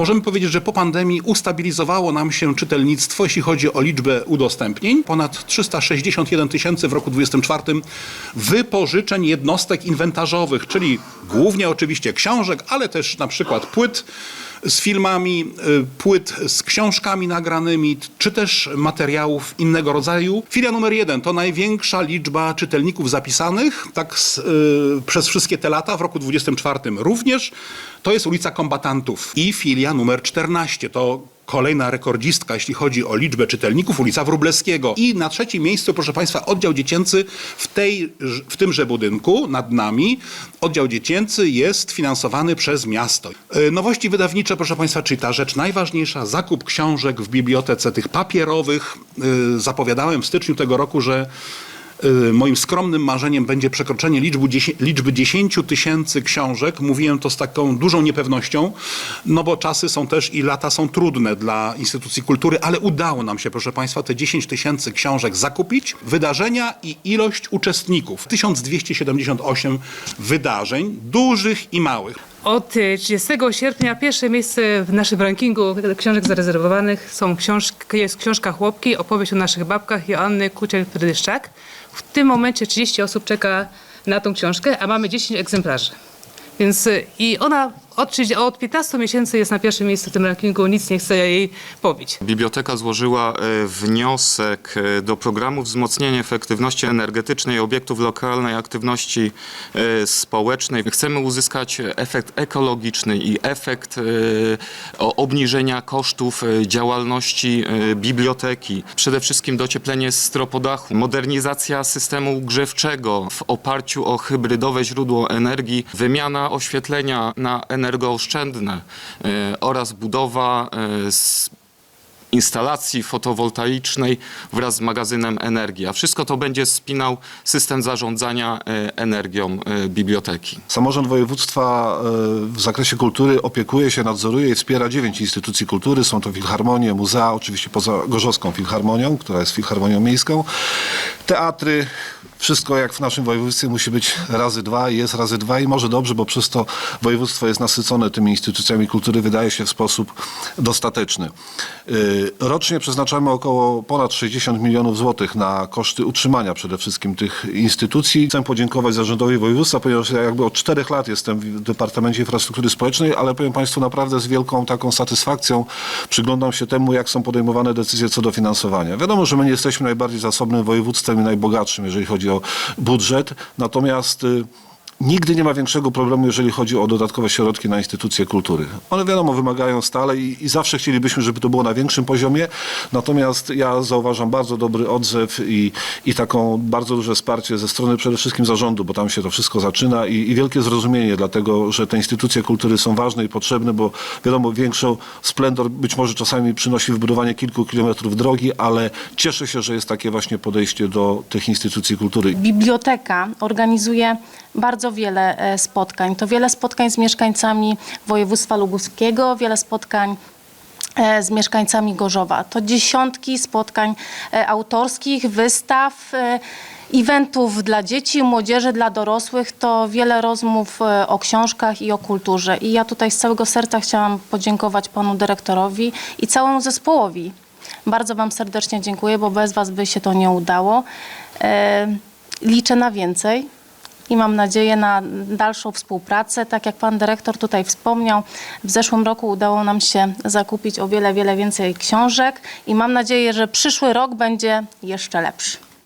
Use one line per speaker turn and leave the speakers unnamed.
Możemy powiedzieć, że po pandemii ustabilizowało nam się czytelnictwo, jeśli chodzi o liczbę udostępnień. Ponad 361 tysięcy w roku 2024 wypożyczeń jednostek inwentarzowych, czyli głównie oczywiście książek, ale też na przykład płyt z filmami, y, płyt z książkami nagranymi, czy też materiałów innego rodzaju. Filia numer jeden to największa liczba czytelników zapisanych, tak z, y, przez wszystkie te lata, w roku 24 również. To jest ulica Kombatantów. I filia numer 14 to kolejna rekordzistka, jeśli chodzi o liczbę czytelników, ulica Wróblewskiego. I na trzecim miejscu, proszę Państwa, oddział dziecięcy w, tej, w tymże budynku nad nami. Oddział dziecięcy jest finansowany przez miasto. E, Nowości wydawnicze, proszę Państwa, czyli ta rzecz najważniejsza, zakup książek w bibliotece tych papierowych. E, Zapowiadałem w styczniu tego roku, że Moim skromnym marzeniem będzie przekroczenie liczby, liczby 10 tysięcy książek. Mówiłem to z taką dużą niepewnością, no bo czasy są też i lata są trudne dla instytucji kultury, ale udało nam się, proszę Państwa, te 10 tysięcy książek zakupić. Wydarzenia i ilość uczestników. 1278 wydarzeń, dużych i małych.
Od y, 30 sierpnia pierwsze miejsce w naszym rankingu książek zarezerwowanych są książki, jest książka Chłopki, opowieść o naszych babkach Joanny Kuciel-Prydyszczak. W tym momencie 30 osób czeka na tą książkę, a mamy 10 egzemplarzy. Więc y, i ona od, 30 od 15 miesięcy jest na pierwszym miejscu w tym rankingu, nic nie chce jej pobić.
Biblioteka złożyła e, wniosek e, do programu wzmocnienia efektywności energetycznej obiektów lokalnej aktywności e, społecznej. Chcemy uzyskać efekt ekologiczny i efekt obniżenia kosztów działalności biblioteki. Przede wszystkim docieplenie stropodachu, modernizacja systemu grzewczego w oparciu o hybrydowe źródło energii, wymiana oświetlenia na energooszczędne e, oraz budowa e, instalacji fotowoltaicznej wraz z magazynem energii. A wszystko to będzie spinał system zarządzania e, energią e, biblioteki.
Samorząd województwa e, w zakresie kultury opiekuje się, nadzoruje i wspiera dziewięć instytucji kultury. Są to filharmonie, muzea, oczywiście poza Gorzowską Filharmonią, która jest filharmonią miejską, teatry. Wszystko jak w naszym województwie musi być razy dwa jest razy dwa i może dobrze, bo przez to województwo jest nasycone tymi instytucjami kultury, wydaje się w sposób dostateczny. Rocznie przeznaczamy około ponad 60 milionów złotych na koszty utrzymania przede wszystkim tych instytucji. Chcę podziękować zarządowi województwa, ponieważ ja jakby od czterech lat jestem w Departamencie Infrastruktury Społecznej, ale powiem Państwu naprawdę z wielką taką satysfakcją przyglądam się temu, jak są podejmowane decyzje co do finansowania. Wiadomo, że my nie jesteśmy najbardziej zasobnym województwem i najbogatszym, jeżeli chodzi o budżet, natomiast y, Nigdy nie ma większego problemu, jeżeli chodzi o dodatkowe środki na instytucje kultury. One wiadomo wymagają stale i, i zawsze chcielibyśmy, żeby to było na większym poziomie. Natomiast ja zauważam bardzo dobry odzew i, i taką bardzo duże wsparcie ze strony przede wszystkim zarządu, bo tam się to wszystko zaczyna i, i wielkie zrozumienie, dlatego że te instytucje kultury są ważne i potrzebne, bo wiadomo, większą splendor być może czasami przynosi wybudowanie kilku kilometrów drogi, ale cieszę się, że jest takie właśnie podejście do tych instytucji kultury.
Biblioteka organizuje bardzo wiele e, spotkań. To wiele spotkań z mieszkańcami województwa lubuskiego, wiele spotkań e, z mieszkańcami Gorzowa. To dziesiątki spotkań e, autorskich, wystaw, eventów dla dzieci, młodzieży, dla dorosłych. To wiele rozmów o książkach i o kulturze. I ja tutaj z całego serca chciałam podziękować panu dyrektorowi i całemu zespołowi. Bardzo wam serdecznie dziękuję, bo bez was by się to nie udało. Liczę na więcej i mam nadzieję na dalszą współpracę. Tak jak pan dyrektor tutaj wspomniał, w zeszłym roku udało nam się zakupić o wiele, wiele więcej książek i mam nadzieję, że przyszły rok będzie jeszcze lepszy.